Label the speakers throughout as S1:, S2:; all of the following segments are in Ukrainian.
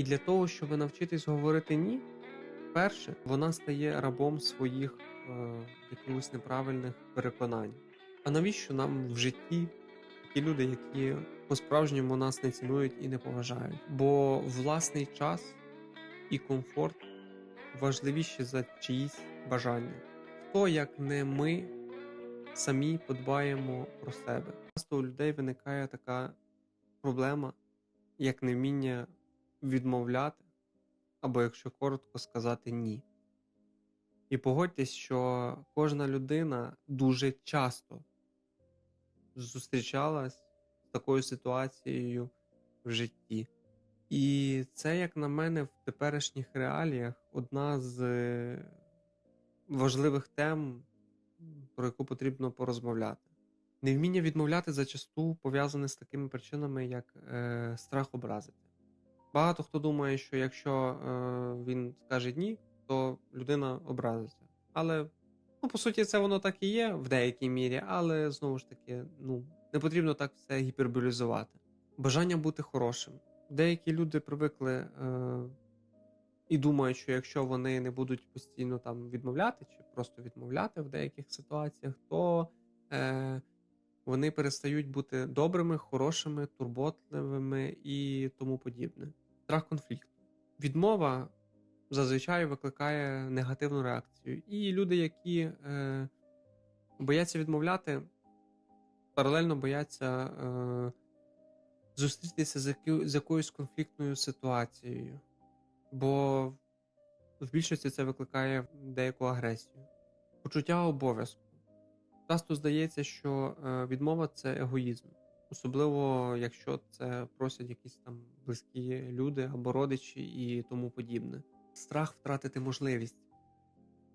S1: І для того, щоб навчитись говорити ні, перше, вона стає рабом своїх е, якихось неправильних переконань. А навіщо нам в житті такі люди, які по-справжньому нас не цінують і не поважають? Бо власний час і комфорт важливіші за чиїсь бажання. Хто, як не ми, самі подбаємо про себе. Часто у людей виникає така проблема, як невміння відмовляти, або, якщо коротко сказати, ні. І погодьтесь, що кожна людина дуже часто зустрічалась з такою ситуацією в житті. І це, як на мене, в теперішніх реаліях одна з е, важливих тем, про яку потрібно порозмовляти. Невміння відмовляти зачасту пов'язане з такими причинами, як е, страх образити. Багато хто думає, що якщо е, він скаже ні, то людина образиться. Але, ну, по суті, це воно так і є в деякій мірі, але знову ж таки, ну, не потрібно так все гіперболізувати. Бажання бути хорошим. Деякі люди привикли е, і думають, що якщо вони не будуть постійно там відмовляти чи просто відмовляти в деяких ситуаціях, то е, вони перестають бути добрими, хорошими, турботливими і тому подібне. Страх конфлікту. Відмова зазвичай викликає негативну реакцію. І люди, які е, бояться відмовляти, паралельно бояться е, зустрітися з, яку, з якоюсь конфліктною ситуацією. Бо в більшості це викликає деяку агресію. Почуття обов'язку. Часто здається, що е, відмова це егоїзм, особливо якщо це просять якісь там близькі люди або родичі і тому подібне. Страх втратити можливість.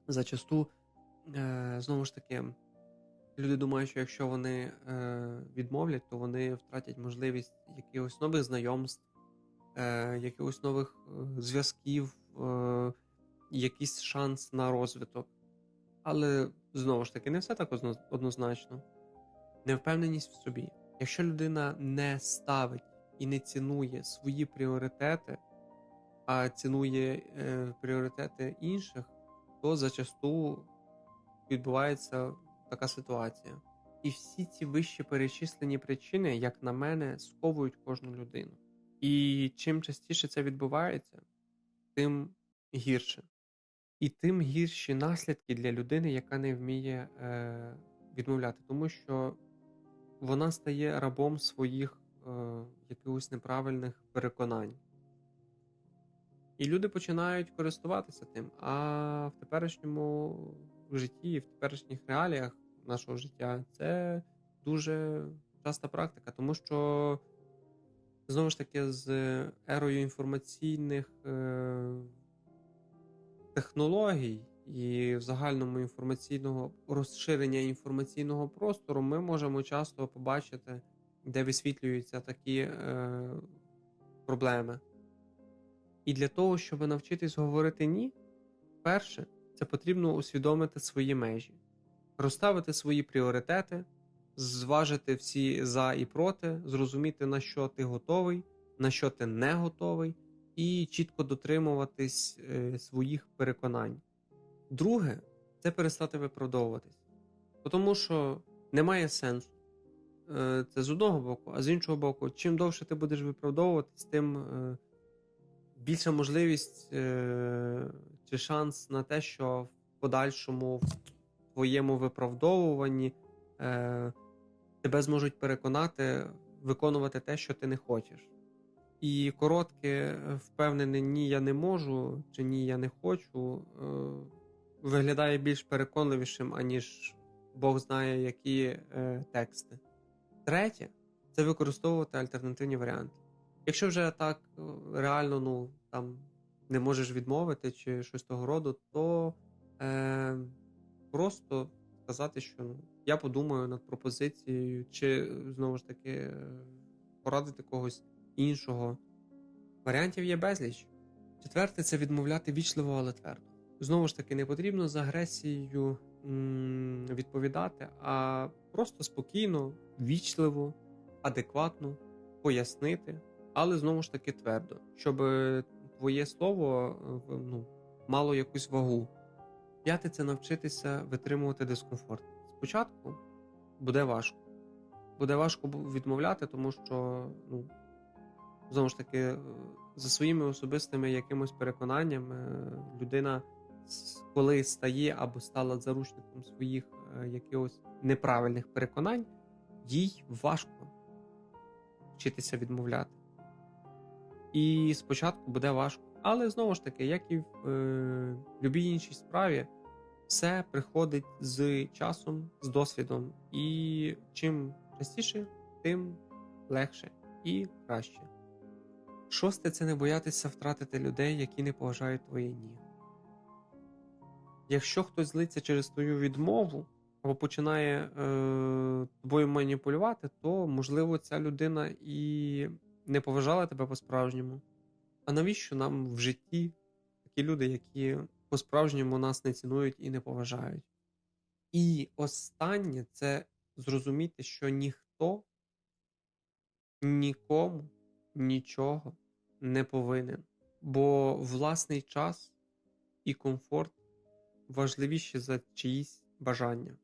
S1: Зачасту, е, знову ж таки, люди думають, що якщо вони е, відмовлять, то вони втратять можливість якихось нових знайомств, якихось нових зв'язків, якийсь шанс на розвиток. Але знову ж таки, не все так однозначно. Невпевненість в собі. Якщо людина не ставить і не цінує свої пріоритети, а цінує е, пріоритети інших, то зачасту відбувається така ситуація. І всі ці вище перечислені причини, як на мене, сковують кожну людину. І чим частіше це відбувається, тим гірше. І тим гірші наслідки для людини, яка не вміє е, відмовляти, тому що вона стає рабом своїх е, якихось неправильних переконань. І люди починають користуватися тим. А в теперішньому житті, в теперішніх реаліях нашого життя це дуже часта практика, тому що знову ж таки з ерою інформаційних е, технологій і в загальному інформаційного розширення інформаційного простору ми можемо часто побачити, де висвітлюються такі е, проблеми. І для того, щоб навчитись говорити ні, перше, це потрібно усвідомити свої межі, розставити свої пріоритети, зважити всі за і проти, зрозуміти, на що ти готовий, на що ти не готовий, і чітко дотримуватись е, своїх переконань. Друге, це перестати виправдовуватись, тому що немає сенсу. Е, Це з одного боку, а з іншого боку, чим довше ти будеш виправдовуватись, тим е, більша можливість е, чи шанс на те, що в подальшому в твоєму виправдовуванні е, тебе зможуть переконати виконувати те, що ти не хочеш. І коротке, е, впевнене, ні, я не можу, чи ні, я не хочу, е, виглядає більш переконливішим, аніж Бог знає, які е, тексти. Третє це використовувати альтернативні варіанти. Якщо вже так реально ну, там, не можеш відмовити чи щось того роду, то е, просто сказати, що ну, я подумаю над пропозицією, чи знову ж таки порадити когось іншого. Варіантів є безліч. Четверте це відмовляти вічливо, але твердо. Знову ж таки, не потрібно з агресією відповідати, а просто спокійно, вічливо, адекватно пояснити, але знову ж таки твердо, щоб твоє слово е, ну, мало якусь вагу. П'яте це навчитися витримувати дискомфорт. Спочатку буде важко. Буде важко відмовляти, тому що, ну, знову ж таки, е, за своїми особистими якимось переконаннями, е, людина, коли стає або стала заручником своїх е, якихось неправильних переконань, їй важко вчитися відмовляти. І спочатку буде важко. Але знову ж таки, як і в е, будь-якій іншій справі, все приходить з часом, з досвідом. І чим частіше, тим легше і краще. Шосте це не боятися втратити людей, які не поважають твоє ні. Якщо хтось злиться через твою відмову або починає е, тобою маніпулювати, то можливо ця людина і не поважала тебе по-справжньому. А навіщо нам в житті такі люди, які по-справжньому нас не цінують і не поважають? І останнє це зрозуміти, що ніхто нікому нічого не повинен, бо власний час і комфорт важливіші за чиїсь бажання.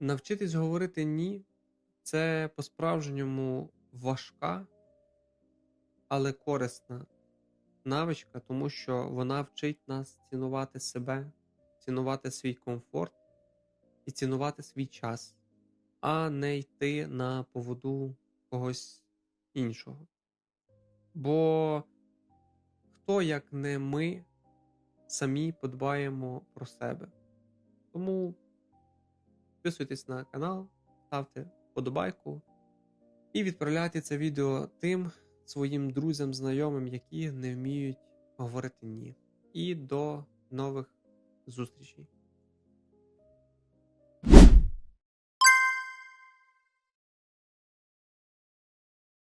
S1: Навчитись говорити ні це по-справжньому важка, але корисна навичка, тому що вона вчить нас цінувати себе, цінувати свій комфорт і цінувати свій час, а не йти на поводу когось іншого. Бо хто, як не ми, самі подбаємо про себе. Тому підписуйтесь на канал, ставте вподобайку і відправляйте це відео тим своїм друзям, знайомим, які не вміють говорити ні. І до нових зустрічей.